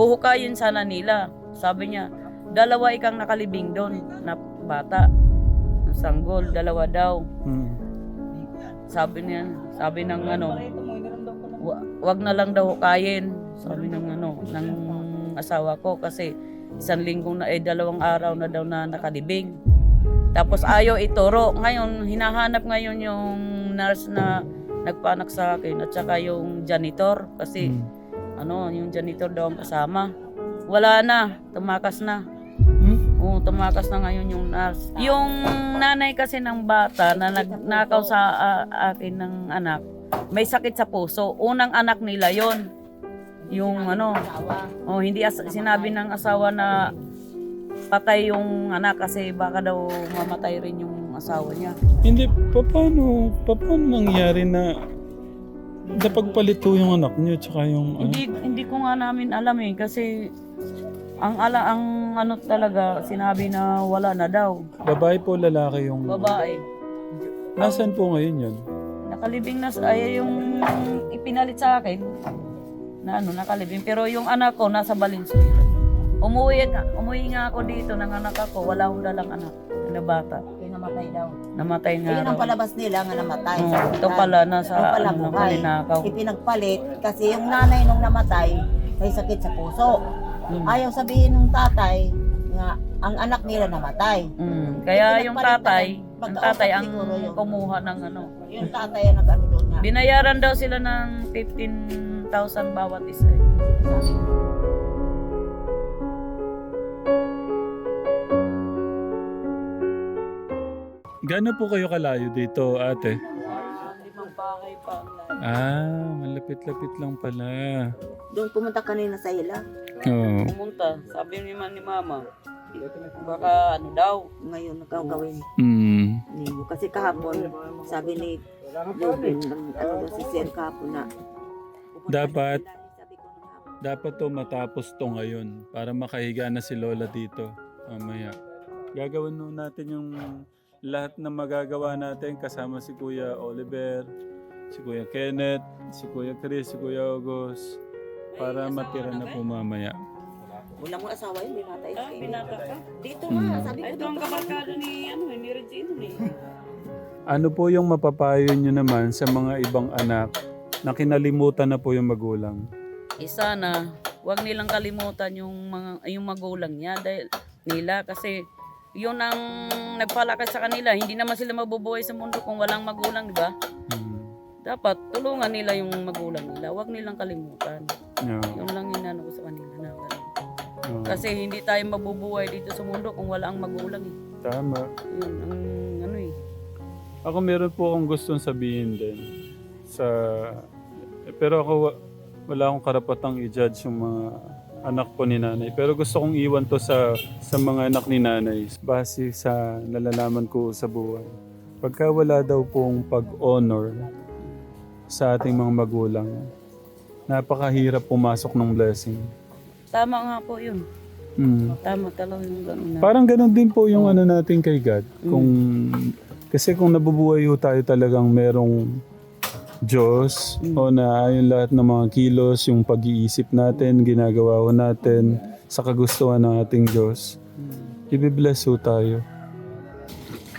Huhukayin sana nila. Sabi niya, dalawa ikang nakalibing doon na bata. Ng sanggol, dalawa daw. Mm. Sabi niya, sabi ng ano, wa- wag na lang daw hukayin. Sabi ng ano, ng asawa ko kasi isang linggo na eh dalawang araw na daw na nakalibing. Tapos ayaw ituro. Ngayon, hinahanap ngayon yung nurse na nagpanak sa akin at saka yung janitor kasi Mm. Ano, yung janitor daw ang kasama. Wala na, tumakas na. Mm. Oo, tumakas na ngayon yung nurse. Yung nanay kasi ng bata na nagnakaw sa a- akin ng anak, may sakit sa puso. Unang anak nila yon Yung ano, oh, hindi as- sinabi ng asawa na patay yung anak kasi baka daw mamatay rin yung asawa niya. Hindi, pa- paano, pa- paano nangyari na napagpalito yung anak niyo tsaka yung... ano? Hindi hindi ko nga namin alam eh kasi ang ala ang ano talaga sinabi na wala na daw. babae po lalaki yung... Babae. Nasaan po ngayon yun? Nakalibing na ay yung ipinalit sa akin na ano nakalibing pero yung anak ko nasa Valenzuela. Umuwi umuwi nga ako dito ng anak ako, wala akong dalang anak na bata. Pinamatay daw. Namatay nga Ayun ang raw. palabas nila nga namatay. Sa ito pala nasa Ito pala ano, buhay. Malinakaw. Ipinagpalit kasi yung nanay nung namatay may sakit sa puso. Mm. Ayaw sabihin ng tatay nga ang anak nila namatay. Mm. Kaya yung tatay, ang Pagka- tatay ang siguro yun. kumuha ng ano. Yung tatay ang nag-ano doon nga. Binayaran daw sila ng 15,000 bawat isa. eh. Gano'n po kayo kalayo dito, ate? Limang bahay pa. Ah, malapit-lapit lang pala. Doon pumunta kanina sa ila. Oo. Pumunta, sabi ni man ni mama, baka ano daw, Ngayon nagkagawin Mm. ninyo. Kasi kahapon sabi ni Ruben, ang- ano daw si Sir kahapon na pupunta Dapat- sila. Sabi ko nung hapon, Dapat to matapos to ngayon para makahiga na si Lola dito mamaya. Gagawin nun natin yung lahat na magagawa natin kasama si Kuya Oliver, si Kuya Kenneth, si Kuya Chris, si Kuya August para matira na po mamaya. Wala mo asawa yun, binatay ah, siya. binata ka. Dito Mm. nga, sabi ko Ay, ito ang dito. kabarkada ni, ano, ni Regino eh. Ano po yung mapapayo nyo naman sa mga ibang anak na kinalimutan na po yung magulang? Isa na, huwag nilang kalimutan yung mga yung magulang niya dahil nila kasi yun ang nagpalakas sa kanila. Hindi naman sila mabubuhay sa mundo kung walang magulang, di ba? Hmm. Dapat tulungan nila yung magulang nila. Huwag nilang kalimutan. Yeah. Yun lang inano ko sa kanila na ganun. Kasi hindi tayo mabubuhay dito sa mundo kung wala ang magulang eh. Tama. Yun ang ano eh. Ako meron po akong gustong sabihin din sa eh, pero ako wa- wala akong karapatang i-judge yung mga anak po ni nanay. Pero gusto kong iwan to sa sa mga anak ni nanay base sa nalalaman ko sa buhay. Pagka wala daw pong pag-honor sa ating mga magulang, napakahirap pumasok ng blessing. Tama nga po yun. Mm. Tama talaga yung gano'n na. Parang ganun din po yung ano natin kay God. Kung kasi kung nabubuhay ho tayo talagang merong Diyos o na ayon lahat ng mga kilos, yung pag-iisip natin, ginagawa ho natin sa kagustuhan ng ating Diyos, ibibless ho tayo.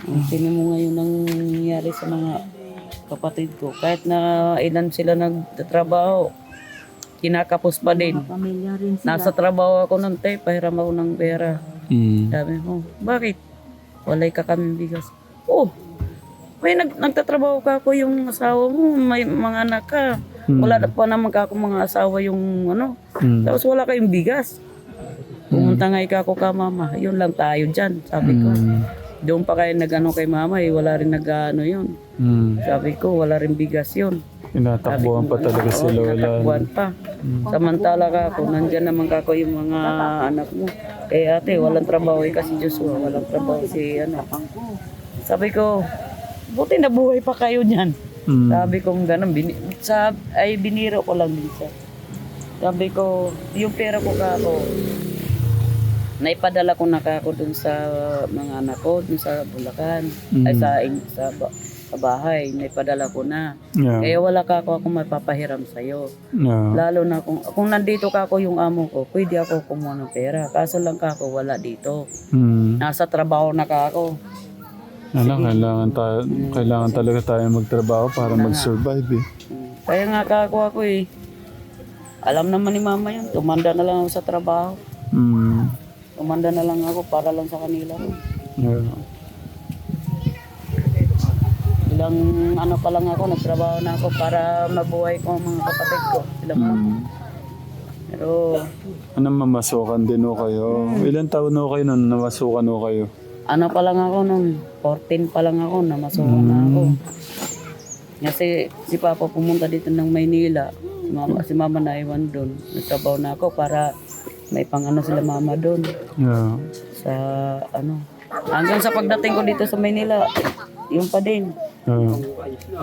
Ang tingin mo ngayon ang nangyayari sa mga kapatid ko. Kahit na ilan sila nagtatrabaho, kinakapos pa din. Pamilya rin sila. Nasa trabaho ako nun, te, pahiram ako ng pera. Mm. Sabi mo, bakit? Walay ka kami bigas. Oh, may nag, nagtatrabaho ka ako yung asawa mo, may mga anak ka. Hmm. Wala na pa naman ka ako mga asawa yung ano. Mm. Tapos wala kayong bigas. Pumunta nga ika ako ka mama. Yun lang tayo dyan. Sabi ko. Mm. Doon pa kayo nag-ano kay mama eh. Wala rin nag-ano yun. Mm. Sabi ko, wala rin bigas yun. Tinatakbuhan pa talaga si Lola. tinatakbuhan pa. Samantala ka ako, nandyan naman ka ako yung mga anak mo. Eh ate, walang trabaho eh kasi Joshua, walang trabaho si ano. Sabi ko, buti nabuhay pa kayo niyan. Mm. Sabi ko gano'n, bini, sa, ay biniro ko lang minsan. Sabi ko, yung pera ko ka ako, naipadala ko na ka ako dun sa mga anak ko, dun sa Bulacan, ay Mm. sa, sa, sa bahay, may padala ko na. Yeah. Kaya wala ka ako akong mapapahiram sa'yo. Yeah. Lalo na kung, kung nandito ka ako yung amo ko, pwede ako kumuha ng pera. Kaso lang ka ako wala dito. Mm. Nasa trabaho na ka ako. Ano, kailangan, tayo, kailangan talaga tayo magtrabaho para mag-survive eh. Mm. Kaya nga ka ako ako eh. Alam naman ni mama yun, tumanda na lang ako sa trabaho. Mm. Tumanda na lang ako para lang sa kanila. Yeah. Ilang ano pa lang ako, nagtrabaho na ako para mabuhay ko ang mga kapatid ko. Sila mga. Mm. Pero Ano, mamasukan din ho kayo? Ilan taon ho kayo nung namasukan ho kayo? Ano pa lang ako noon, 14 pa lang ako, namasukan na ako. Kasi si Papa pumunta dito ng Maynila, si Mama, si Mama na iwan doon. Nagtrabaho na ako para may pang ano sila Mama doon Yeah. sa ano. Hanggang sa pagdating ko dito sa Maynila, yun pa din. Yeah.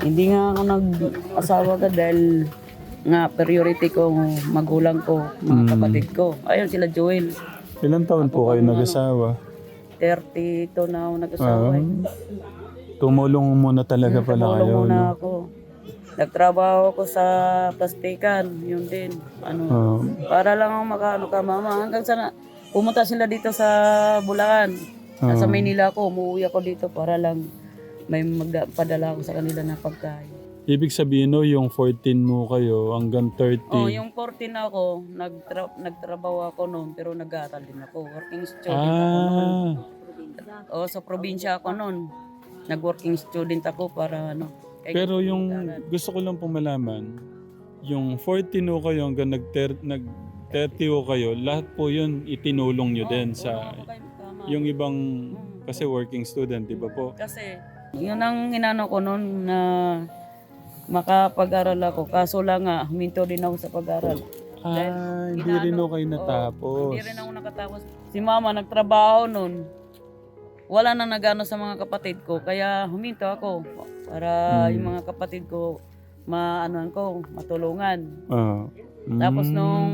Hindi nga ako nag-asawa ka dahil nga priority ko magulang ko, mga kapatid ko. Ayun sila Joel. Ilan taon po kayo nag-asawa? 32 na ako nag-asawa. Eh. Tumulong muna talaga pala Tumulong kayo. muna No? ako. Nagtrabaho ako sa plastikan, yun din. Ano, Ah. para lang ako makaano ka mama. Hanggang sana pumunta sila dito sa Bulacan. Nasa Ah. Maynila ako, umuwi ako dito para lang may magpadala ako sa kanila na pagkain. Ibig sabihin no, yung 14 mo kayo hanggang 30. Oh, yung 14 ako, nagtra- nagtrabaho ako noon pero nag-aaral din ako. Working student ako noon. ah, Oh, sa probinsya ako noon. Nag-working student ako para ano. kay- pero yung gusto ko lang pong malaman, yung 14 ho kayo hanggang nag, nag 30 ho kayo, lahat po yun itinulong nyo din sa Okay, tama. yung ibang kasi working student, di ba po? Kasi, yun ang inano ko noon na makapag-aral ako. Kaso lang nga, huminto din ako sa pag-aral. Ah, hindi rin ho kayo natapos. Hindi rin ako nakatapos. Si mama nagtrabaho noon. Wala na nagano sa mga kapatid ko. Kaya huminto ako para Hmm. yung mga kapatid ko maanuan ko, matulungan. Ah. Tapos Mm. nung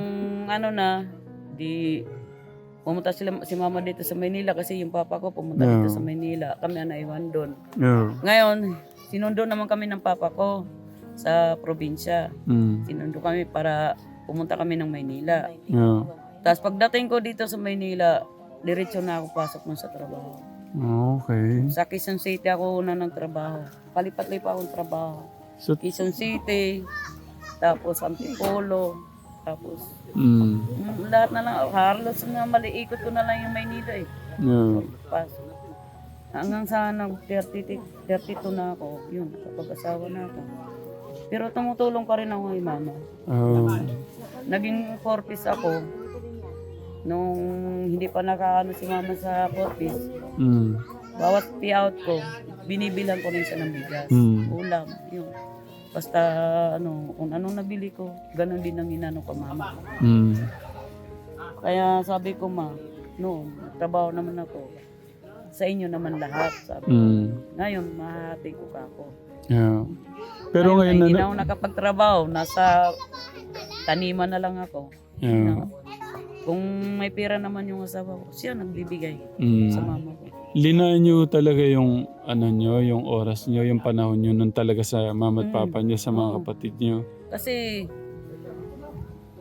ano na, di pumunta sila si mama dito sa Maynila kasi yung papa ko pumunta Yeah. dito sa Maynila. Kami ang naiwan doon. Yeah. Ngayon, sinundo naman kami ng papa ko sa probinsya. Mm. Sinundo kami para pumunta kami ng Maynila. Yeah. Tapos pagdating ko dito sa Maynila, diretso na ako pasok nun sa trabaho. Okay. Sa Quezon City ako una ng trabaho. Palipat-lipat akong trabaho. So, Quezon City, tapos Antipolo, tapos mm. mm, lahat na lang. Halos na maliikot ko na lang yung Maynila eh. Yeah. Pasok. Hanggang sa nag 30, 32 na ako, yun, nakapag-asawa na ako. Pero tumutulong pa rin ako kay mama. Ah. Naging corpus ako nung hindi pa nakaano si mama sa corpus. Mm. Bawat payout ko, binibilang ko rin siya ng bigas, Mm. ulam, yun. Basta ano, kung anong nabili ko, ganun din ang inano ko mama. Mm. Kaya sabi ko ma, noon, trabaho naman ako. Sa inyo naman lahat, sabi. Mm. Ngayon, mahati ko ka ako. Yeah. Pero ngayon na, Hindi na ako nakapagtrabaho, nasa taniman na lang ako. yeah. Kung may pera naman yung asawa ko, siya nagbibigay Mm. sa mama ko. Linaan nyo talaga yung ano nyo, yung oras nyo, yung panahon nyo nun talaga sa mama at Mm. papa nyo, sa mga kapatid nyo. Kasi,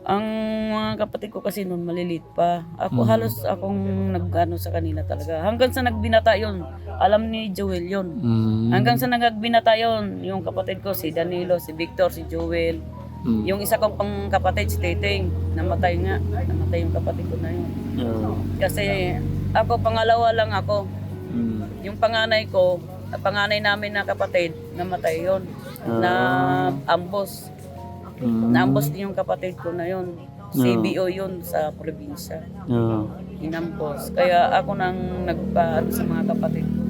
ang mga kapatid ko kasi noon malilit pa. Ako Mm. halos akong nag-ano sa kanila talaga. Hanggang sa nagbinata yon alam ni Joel yon Mm. Hanggang sa nagbinata yon yung kapatid ko, si Danilo, si Victor, si Joel. Mm. Yung isa kong pang kapatid, si Teteng, namatay nga. Namatay yung kapatid ko na yun. Yeah. Kasi ako, pangalawa lang ako. Mm. Yung panganay ko, panganay namin na kapatid, namatay yon Ah. Na ambos. Mm. Naambos din yung kapatid ko na yun. CBO yun sa probinsya. Yeah. Inampos. Kaya ako nang nagpaano sa mga kapatid ko.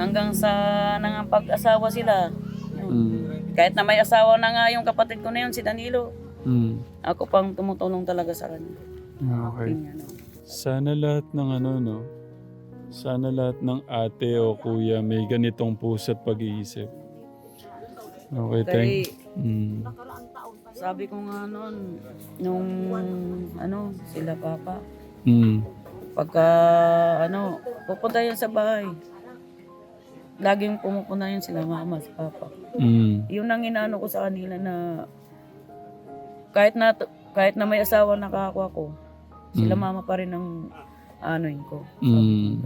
Hanggang sa nangapag-asawa sila. Yun. Mm. Kahit na may asawa na nga yung kapatid ko na yun, si Danilo. Mm. Ako pang tumutulong talaga sa kanya. Okay. Yun, ano. Sana lahat ng ano, no? Sana lahat ng ate o kuya may ganitong puso at pag-iisip. Okay, thank Kaya mm. sabi ko nga noon, nung ano, sila papa, Mm. pagka ano, pupunta yan sa bahay. laging pumupunta yun sila mama, si papa. Mm. Yun ang inaano ko sa kanila na kahit na kahit na may asawa nakakakuha ko, sila Mm. mama pa rin ang anoin ko. Mm.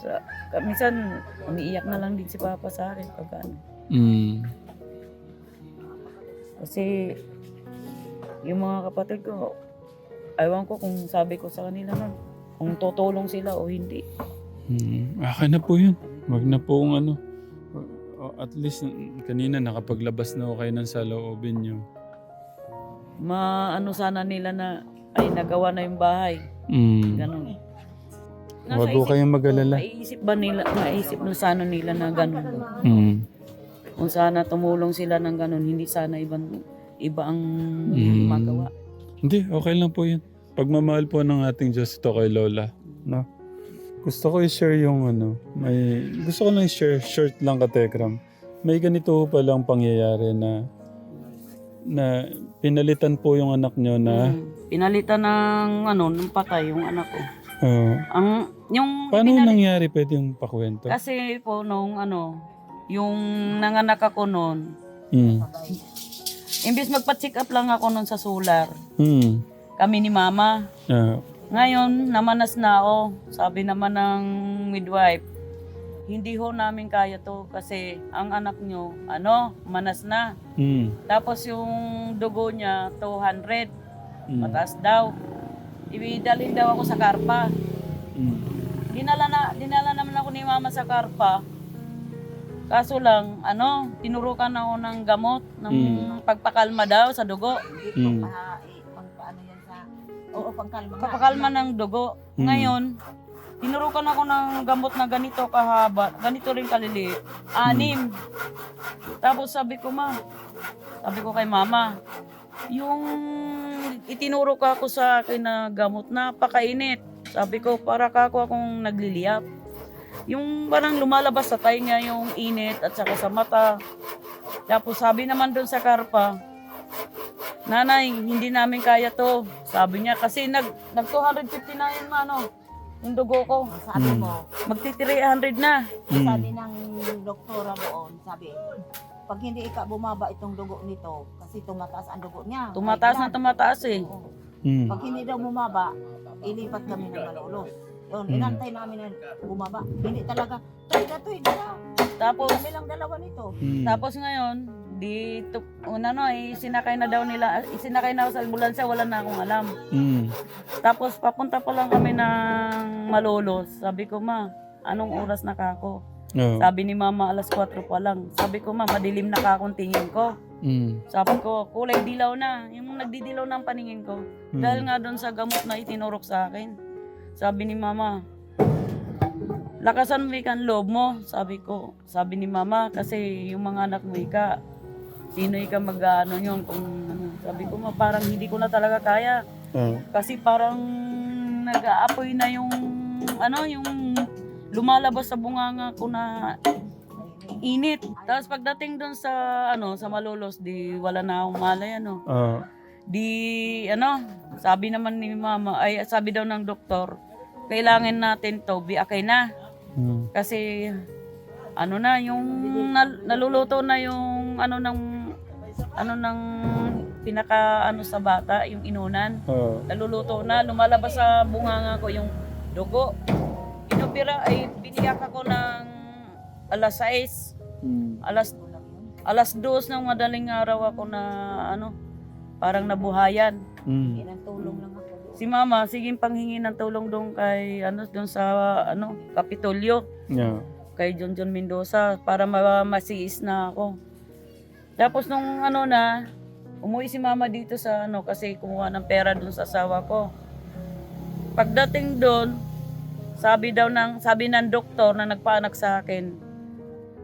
Sa, minsan, umiiyak na lang din si Papa sa akin pag ano. Mm. Kasi, yung mga kapatid ko, aywan ko kung sabi ko sa kanila nun, kung tutulong sila o hindi. Mm. Akin na po yun. Wag na po kung ano. O, At least kanina nakapaglabas na ako kayo ng saloobin nyo. Maano sana nila na, ay nagawa na yung bahay. Mm. Ganun. Huwag ko kayong mag-alala. Maiisip ba nila, maiisip na sana nila na ganun? Mm. Kung sana tumulong sila ng ganun, hindi sana ibang iba ang Mm. magawa. Hindi, okay lang po yun. Pagmamahal po ng ating Diyos ito kay Lola. No? Gusto ko i-share yung ano, may, gusto ko lang i-share, short lang ka Tekram. May ganito po palang pangyayari na na pinalitan po yung anak nyo na Mm. Pinalitan ng ano, ng patay yung anak ko. uh, Ang yung paano pinali- nangyari pwede yung pakwento? kasi po nung ano, yung nanganak ako noon, Mm. imbis magpa-check up lang ako noon sa solar, Mm. kami ni mama. Ah, Ngayon, namanas na ako. Sabi naman ng midwife, hindi ho namin kaya to kasi ang anak nyo, ano, manas na. mm. Tapos yung dugo niya, 200, Mm. mataas daw. Ibidalhin daw ako sa karpa. Mm. Dinala na, dinala naman ako ni mama sa karpa. Kaso lang, ano, tinurukan ako ng gamot, ng Mm. pagpakalma daw sa dugo. Mm. Pa, pang paano yan sa... Oo, pangkalma nga. Papakalma ng dugo. Mm. Ngayon, tinurukan ako ng gamot na ganito kahaba, ganito rin kaliliit. Anim. Tapos sabi ko, ma, sabi ko kay mama, yung itinuro ka ako sa akin na gamot, napakainit. Sabi ko, para ka ako akong nagliliyap. Yung parang lumalabas sa tainga yung init at saka sa mata. Tapos sabi naman doon sa karpa, Nanay, hindi namin kaya to. Sabi niya, kasi nag, nag 250 na yun, ano, yung dugo ko. Sabi Mm. mo, Magti 300 na. Mm. sabi ng doktora doon, sabi, pag hindi ika bumaba itong dugo nito, kasi tumataas ang dugo niya. Tumataas na tumataas eh. Oo. Mm. Pag hindi daw bumaba, ilipat kami ng malolos. Mm. inantay namin na bumaba. Hindi talaga, tuy na, tuy na. Tapos, Kami lang dalawa nito. Mm. tapos ngayon, dito, una no, eh, sinakay na daw nila, isinakay na ako sa ambulansya, wala na akong alam. Mm. Tapos, papunta pa lang kami ng Malolos. Sabi ko, ma, anong oras na ka ako? Oh. Sabi ni mama, alas 4 pa lang. Sabi ko, ma, madilim na ka akong tingin ko. Mm. Sabi ko, kulay dilaw na. Yung nagdidilaw ng paningin ko. Mm. Dahil nga doon sa gamot na itinurok sa akin. Sabi ni mama, lakasan mo ikan loob mo. Sabi ko, sabi ni mama, kasi yung mga anak mo ika, sino ika mag-ano yun kung ano. Sabi ko, ma, parang hindi ko na talaga kaya. Oh. Kasi parang nag-aapoy na yung, ano, yung lumalabas sa bunganga ko na init. Tapos pagdating doon sa, ano, sa Malolos, di wala na akong malay, ano. Oh. Di, ano, sabi naman ni mama, ay sabi daw ng doktor, kailangan natin to, biakay na. Mm. Kasi, ano na, yung nal- naluluto na yung, ano, ng, ano, ng pinaka, ano, sa bata, yung inunan. Oh. Naluluto na, lumalabas sa bunganga ko yung dugo. Inopera, ay biniyak ako ng alas 6, Mm. alas, alas 2 ng madaling araw ako na, ano, parang nabuhayan. Mm. Yan ang tulong lang ako. Si mama, sige panghingi ng tulong doon kay ano doon sa ano Kapitolyo Yeah. kay John John Mendoza para ma- masiis na ako. Tapos nung ano na umuwi si mama dito sa ano kasi kumuha ng pera doon sa asawa ko. Pagdating doon, sabi daw ng sabi ng doktor na nagpaanak sa akin,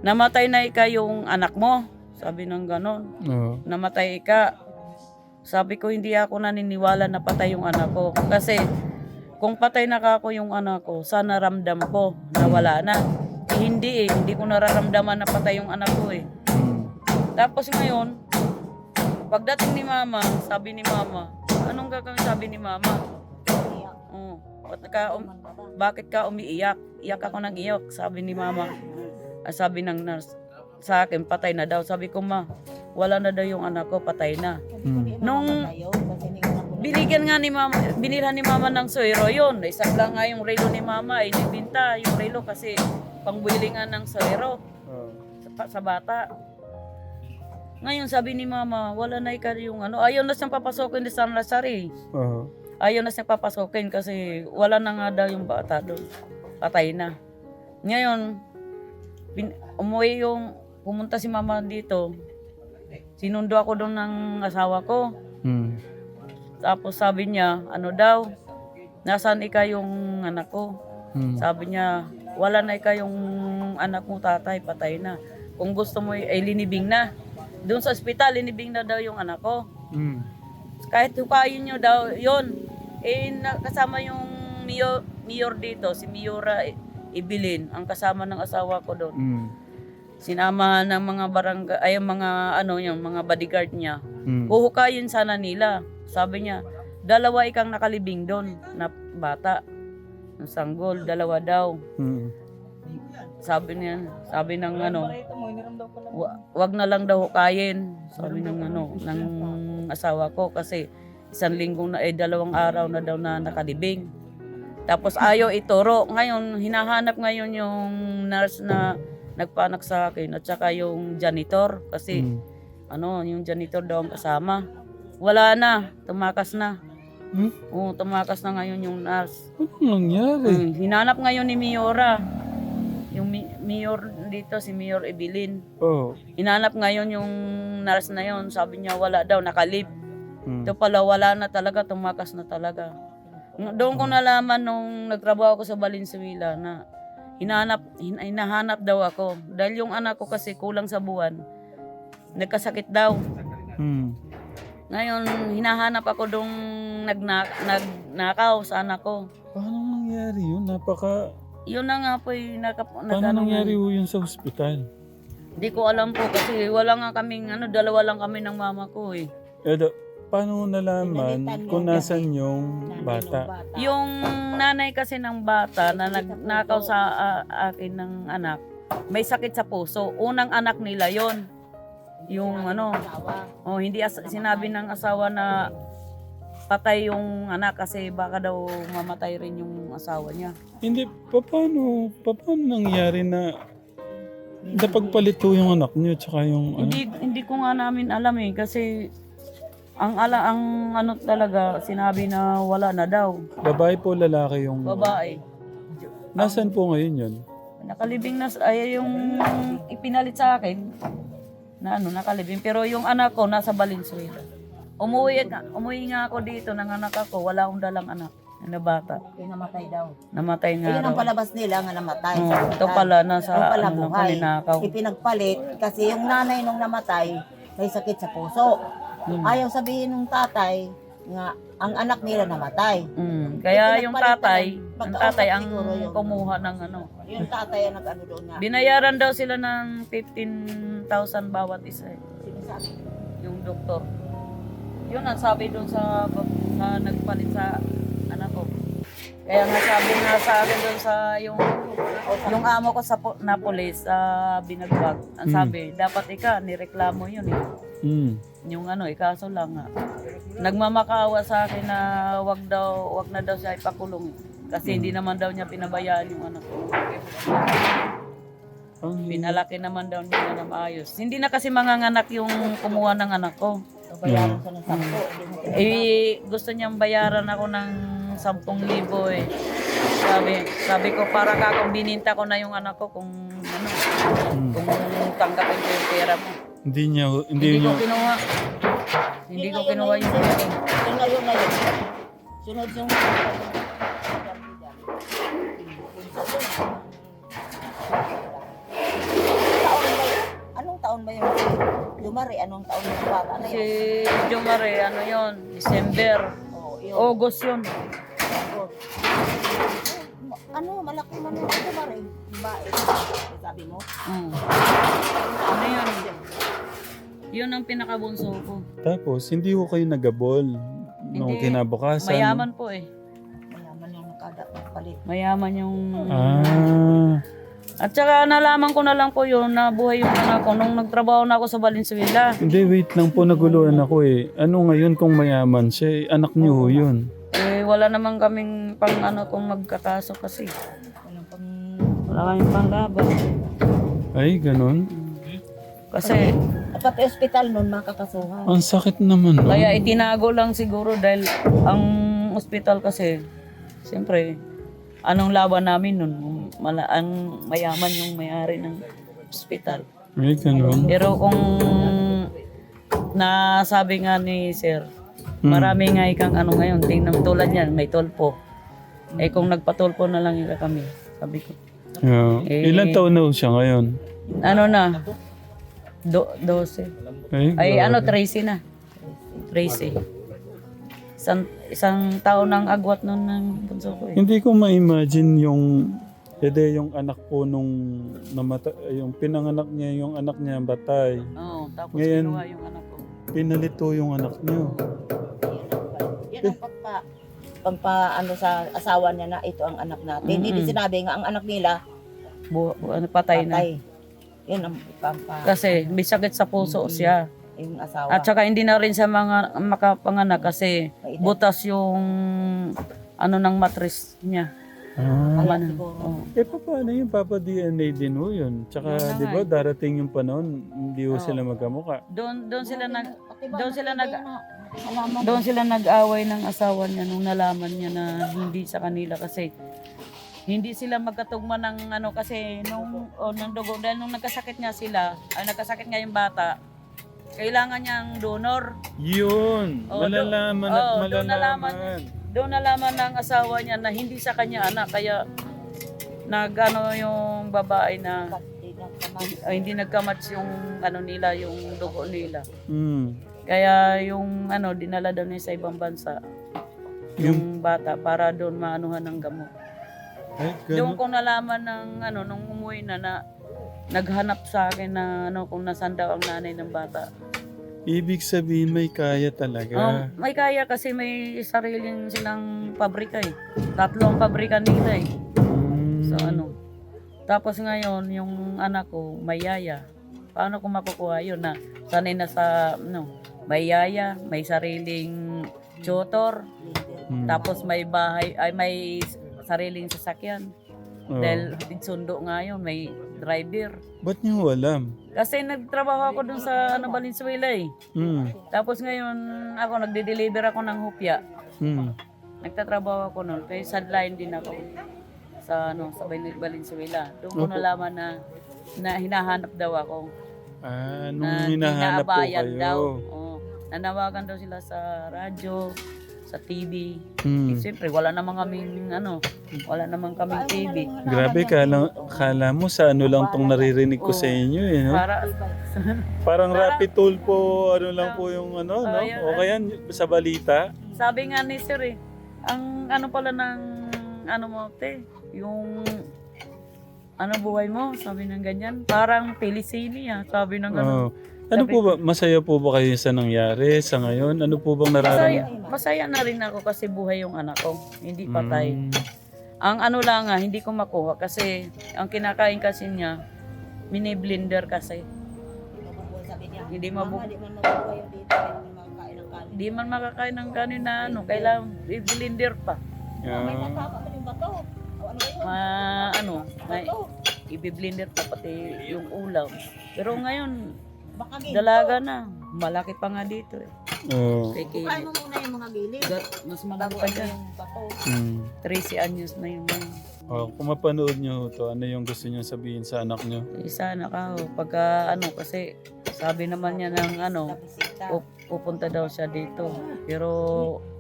namatay na ika yung anak mo. Sabi ng ganon Oh. namatay ka. Sabi ko, hindi ako naniniwala na patay yung anak ko. Kasi, kung patay na ka ako yung anak ko, sana ramdam ko na wala na. Eh, hindi eh. Hindi ko nararamdaman na patay yung anak ko eh. Mm. Tapos ngayon, pagdating ni mama, sabi ni mama, anong gagawin sabi ni mama? Oh, ba't ka, um- bakit ka umiiyak? Iyak ako ng iyak, sabi ni mama. Ah, sabi ng nurse sa akin, patay na daw. Sabi ko, ma, wala na daw yung anak ko, patay na. Mm. Nung binigyan nga ni mama, binilhan ni mama ng suero yun. Isa lang nga yung relo ni mama, inibinta yung relo kasi pangwilingan ng suero Ah. sa, sa bata. Ngayon sabi ni mama, wala na ikaw yung ano, ayaw na siyang papasokin ni San Lazare. Ah. Ayaw na siyang papasokin kasi wala na nga daw yung bata doon. Patay na. Ngayon, bin, umuwi yung, pumunta si mama dito. Sinundo ako doon ng asawa ko. Mm. Tapos sabi niya, ano daw, nasaan ika yung anak ko? Mm. Sabi niya, wala na ika yung anak mo tatay, patay na. Kung gusto mo, ay linibing na. Doon sa ospital, linibing na daw yung anak ko. Mm. Kahit hukayin nyo daw, yon Eh, kasama yung mayor, mayor dito, si Miora Ibilin, ang kasama ng asawa ko doon. Mm. Sinama ng mga barangay, ay mga ano yung mga bodyguard niya. Mm. Huhukayin sana nila. Sabi niya, dalawa ikang nakalibing doon na bata. Ng sanggol, dalawa daw. Mm. Sabi niya, sabi ng ano, wa, wag na lang daw hukayin. Sabi ng ano, ng asawa ko kasi isang linggo na, eh dalawang araw na daw na nakalibing. Tapos ayaw ituro. Ngayon, hinahanap ngayon yung nurse na nagpanak sa akin at saka yung janitor kasi Mm. ano, yung janitor daw ang kasama. Wala na, tumakas na. Hmm? Oo, tumakas na ngayon yung nurse. Ano nangyari? Mm, hinanap ngayon ni Miora. Yung mi- Mayor dito, si Mayor Evelyn. Oh. Hinanap ngayon yung nurse na yon. Sabi niya wala daw, nakalib. Mm. Ito pala wala na talaga, tumakas na talaga. Doon ko nalaman nung nagtrabaho ko sa Valenzuela na hinahanap, hin- hinahanap daw ako. Dahil yung anak ko kasi kulang sa buwan. Nagkasakit daw. Mm. Ngayon, hinahanap ako dong nagna, nagnakaw sa anak ko. Paano nangyari yun? Napaka... Yun na nga po yung nakap... Paano nag- ano nangyari ho yun sa ospital? Hindi ko alam po kasi wala nga kaming ano, dalawa lang kami ng mama ko eh. Edo, paano nalaman kung nasan yung bata? Yung nanay kasi ng bata na nagnakaw sa ah, akin ng anak, may sakit sa puso. Unang anak nila yon Yung ano, oh, hindi as- sinabi ng asawa na patay yung anak kasi baka daw mamatay rin yung asawa niya. Hindi, pa- paano, pa- paano nangyari na napagpalit ho yung anak niyo tsaka yung ano? Hindi hindi ko nga namin alam eh kasi ang ala ang ano talaga sinabi na wala na daw. Babae po lalaki yung... Babae. Nasaan po ngayon yun? Nakalibing na ay yung ipinalit sa akin na ano nakalibing pero yung anak ko nasa Valenzuela. Umuwi nga, umuwi nga ako dito ng anak ako, wala akong dalang anak na bata. Pinamatay daw. Namatay nga Ayun ang raw. palabas nila nga namatay. Oh, sa ito ospital. pala nasa Yung pala ano buhay. paninakaw. Ipinagpalit kasi yung nanay nung namatay may sakit sa puso. Hmm. Ayaw sabihin ng tatay nga ang anak nila namatay. Mm. Kaya yung tatay, ang tatay ang kumuha ng ano. Yung tatay ang nag-ano doon nga. Binayaran daw sila ng 15,000 bawat isa. eh. Sinasabi. yung doktor. Yun ang sabi doon sa, sa nagpalit sa. Kaya nga sabi nga sa akin doon sa yung yung amo ko sa po- na police sa binagbag. Ang Hmm. sabi, dapat ika nireklamo yun eh. Mm. Yung ano, ikaso lang nga. Nagmamakawa sa akin na wag daw, wag na daw siya ipakulong. Kasi hindi naman daw niya pinabayaan yung anak ko. Ang Pinalaki naman daw niya na maayos. Hindi na kasi manganganak yung kumuha ng anak ko. So, bayaran siya ng tinatawag. Eh, gusto niyang bayaran ako ng 10,000 eh. Sabi, sabi ko, para ka kung bininta ko na yung anak ko kung ano, Mm. kung tanggapin ko yung pera mo. Hindi niya, hindi, Hindi niya, ko kinuha. Hindi ko kinuha yung pera. Yung ngayon, ngayon. Sunod yung... Taon ba yun? Anong taon ba yung Lumari? Anong taon yung bata na Si yun? Jomare, ano yon December. Yun. August yun. Ano, malaki man yung Lumari. Bae. Sabi mo? Mm. Ano yun? Yun ang pinakabunso ko. tapos hindi ko kayo nagabol nung Hindi. kinabukasan. Mayaman po eh. Mayaman yung nakada palit. Mayaman yung... Ah, At saka nalaman ko na lang po yun na buhay yung anak ko nung nagtrabaho na ako sa Valenzuela. Hindi, wait lang po, naguluhan ako eh. Ano ngayon kung mayaman siya? eh, Anak niyo ho yun. Wala naman kaming pang ano kung magkakaso kasi. Walang pang... Wala kaming panglaban. Ay, ganun. Kasi, At pati ospital nun, makakasuhan. Ang sakit naman, no? kaya itinago lang siguro dahil ang ospital kasi, siyempre, anong laban namin nun? Mala, ang mayaman yung may-ari ng ospital. Ay, ganun. Pero kung nasabi nga ni Sir, Hmm. marami nga ikang ano ngayon, tingnan tulad yan, may tulpo. Eh kung nagpatulpo na lang ika kami, sabi ko. Yeah. Eh, Ilan taon na siya ngayon? Ano na? Do, 12. Ay, Ay grabe. ano, Tracy na. Tracy. Isang, isang taon ng agwat nun ng bunso ko eh. Hindi ko ma-imagine yung Ede, yung anak po nung namata, yung pinanganak niya, yung anak niya batay. Oo, tapos Ngayon- kinuha yung anak ko. Pinalito yung anak niyo. Yan ang pagpa... Pagpa ano sa asawa niya na ito ang anak natin. Hindi Mm-mm. sinabi nga ang anak nila Bu, bu- ano, patay na. patay. Yan ang pampa... Kasi may sakit sa puso Mm. siya. yung asawa. At saka hindi na rin sa mga makapanganak kasi May edad. butas yung ano ng matris niya. Ah. Kaya Ano, siguro. Eh, pa- paano yung Papa DNA din ho yun? Tsaka, Yun na di nga ba, eh. darating yung panahon, hindi ho Oo. sila magkamuka. Doon doon sila nag doon sila nag doon sila nag-away ng asawa niya nung nalaman niya na hindi sa kanila kasi hindi sila magkatugma ng ano kasi nung o ng dugo dahil nung nagkasakit nga sila ay nagkasakit nga yung bata kailangan niyang donor Yun! Oo, do- malalaman at oo, doon nalaman malalaman. Doon nalaman ng asawa niya na hindi sa kanya anak kaya nagano yung babae na ay, hindi nagkamats yung ano nila yung dugo nila. Mm. kaya yung ano dinala daw niya sa ibang bansa yung bata para doon maanuhan ng gamot. Ay, doon ko nalaman ng ano nung umuwi na na naghanap sa akin na ano kung nasan daw ang nanay ng bata Ibig sabihin may kaya Oh, talaga. may kaya kasi may sariling silang pabrika eh. Tatlong pabrika nila eh. Mm. So ano. Tapos ngayon, yung anak ko, may yaya. Paano ko makukuha yun na sanay na sa, ano, may yaya, may sariling tutor, Mm. tapos may bahay, ay may sariling sasakyan. Oo. Dahil sundo nga yun, may driver. Ba't niyo alam? Kasi nagtrabaho ako dun sa ano, Valenzuela eh. Mm. Tapos ngayon, ako nagde-deliver ako ng hupya. Mm. Nagtatrabaho ako noon, kaya sideline din ako sa ano sa Val- Valenzuela. Doon ko Opo. nalaman na na hinahanap daw ako. Ah, Na nung hinahanap po kayo. daw. Oo. nanawagan daw sila sa radyo, sa TV. Eh, Mm. siyempre, wala namang kaming ano, wala namang kaming TV. Grabe, kala, kala mo sa ano lang tong naririnig ko sa inyo eh. No? Para Parang rapid tool po, ano lang po yung ano, no? Ayun. O kaya sa balita. sabi nga ni Sir eh, ang ano pala ng ano mo te, yung ano buhay mo, sabi ng ganyan, parang pelisini ah, sabi ng ano. Oo. Ano po ba, masaya po ba kayo sa nangyari sa ngayon? Ano po bang Masaya, nararamdaman? masaya na rin ako kasi buhay yung anak ko, hindi patay. Mm. Ang ano lang nga, hindi ko makuha kasi ang kinakain kasi niya, mini blender kasi. Hindi mabu di man mabuhay yun dito. Hindi makakain ng kanin. Hindi man makakain ng kanin na ano, kailangan i-blender pa. May Yeah. nakaka pa yung bato. O ano ba yun? Ma, ano, may, Bato. i-blender pa pati yung ulam. Pero ngayon, Baka ginto. dalaga na. Malaki pa nga dito eh. Oo. Kay Kili. mo muna yung mga gilid. Mas malaki Bago pa ano dyan. yung bato. Mm. 13 anyos na yung mga. Oh, kung mapanood nyo to, ano yung gusto nyo sabihin sa anak nyo? Isa na ka, oh, pagka ano, kasi sabi naman niya ng ano, pu- pupunta daw siya dito. Pero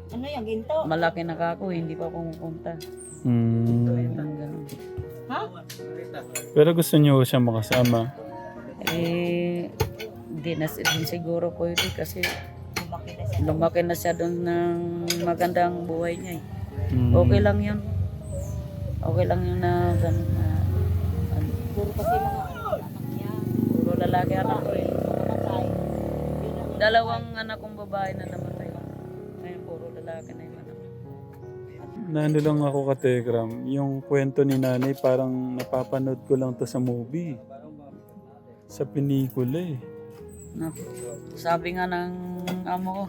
Ano yung ginto? malaki na ka ako, hindi pa pumupunta. Mm. Ang ganun. Ha? Pero gusto nyo siya makasama? Eh, hindi na hindi siguro pwede kasi Lumaki na siya. lumaki na siya doon ng magandang buhay niya eh. Mm. Okay lang yun. Okay lang yun na ganun na ano, Puro kasi mga anak niya. puro lalaki anak ko eh. Dalawang anak kong babae na namatay. Ngayon puro lalaki na yung anak. na ano lang ako ka Tegram, yung kwento ni nanay parang napapanood ko lang to sa movie. Sa pelikula eh. Sabi nga ng amo ko,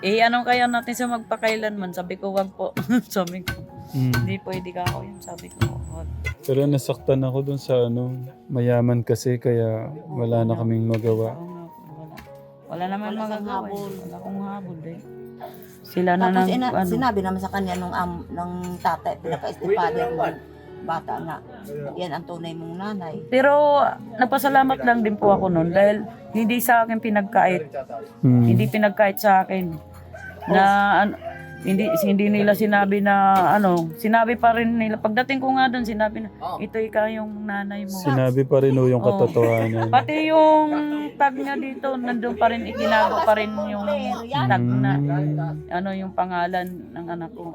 eh anong kaya natin sa magpakailanman? Sabi ko, wag po. sabi ko, Mm. hindi pwede ka ako yun. Sabi ko, wag. Pero nasaktan ako dun sa ano, mayaman kasi kaya wala na kaming magawa. Oo nga po, wala. Wala naman Wala kang magagawa. eh. habol. Wala akong habol eh. Sila na Tapos nang, ina, ano, sinabi naman sa kanya nung, am, ng tatay, pinaka-estipado bata nga, yan ang tunay mong nanay. Pero napasalamat lang din po ako noon dahil hindi sa akin pinagkait. Mm. Hindi pinagkait sa akin na ano, hindi hindi nila sinabi na ano, sinabi pa rin nila pagdating ko nga doon sinabi na ito ikaw yung nanay mo. Sinabi pa rin o yung Oo. katotohanan. Pati yung tag niya dito, nandun pa rin, itinago pa rin yung tag na, Mm. ano yung pangalan ng anak ko.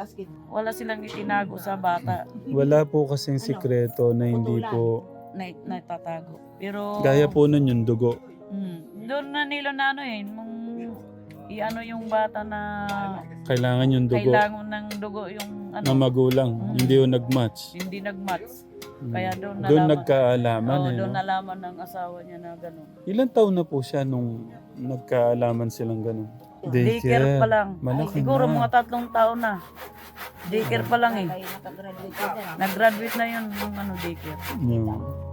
Wala silang itinago sa bata Wala po kasing sikreto na hindi po, na natatago. Pero, gaya po nun yung dugo. mm, doon na nila na ano eh, nung i-ano yung bata na Kailangan yung dugo kailangan ng dugo yung ano, ng magulang. Mm. Hindi yung nag-match. hindi nag-match. Mm. Kaya doon Doon nalaman. nagkaalaman Oo, eh. doon no? nalaman ng asawa niya na gano'n. Ilan taon na po siya nung nagkaalaman silang ganun? Daycare pa lang. Malaki Siguro na. mga tatlong taon na. Daycare pa lang eh. Nag-graduate na yun yung ano daycare. Yeah.